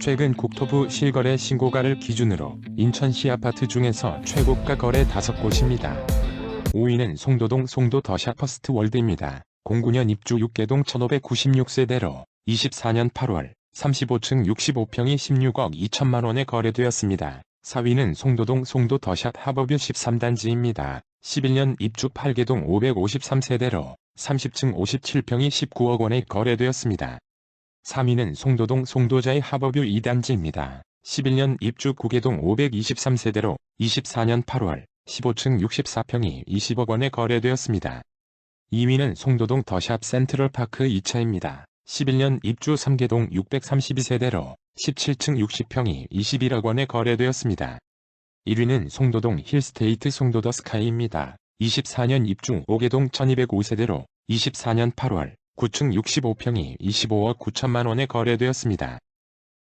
최근 국토부 실거래 신고가를 기준으로 인천시 아파트 중에서 최고가 거래 5곳입니다. 5위는 송도동 송도 더샵 퍼스트 월드입니다. 09년 입주 6개동 1596세대로 24년 8월 35층 65평이 16억 2천만 원에 거래되었습니다. 4위는 송도동 송도 더샵 하버뷰 13단지입니다. 11년 입주 8개동 553세대로 30층 57평이 19억 원에 거래되었습니다. 3위는 송도동 송도자의 하버뷰 2단지입니다. 11년 입주 9개동 523세대로 24년 8월 15층 64평이 20억 원에 거래되었습니다. 2위는 송도동 더샵 센트럴파크 2차입니다. 11년 입주 3개동 632세대로 17층 60평이 21억 원에 거래되었습니다. 1위는 송도동 힐스테이트 송도더 스카이입니다. 24년 입주 5개동 1205세대로 24년 8월 9층 65평이 25억 9천만 원에 거래되었습니다.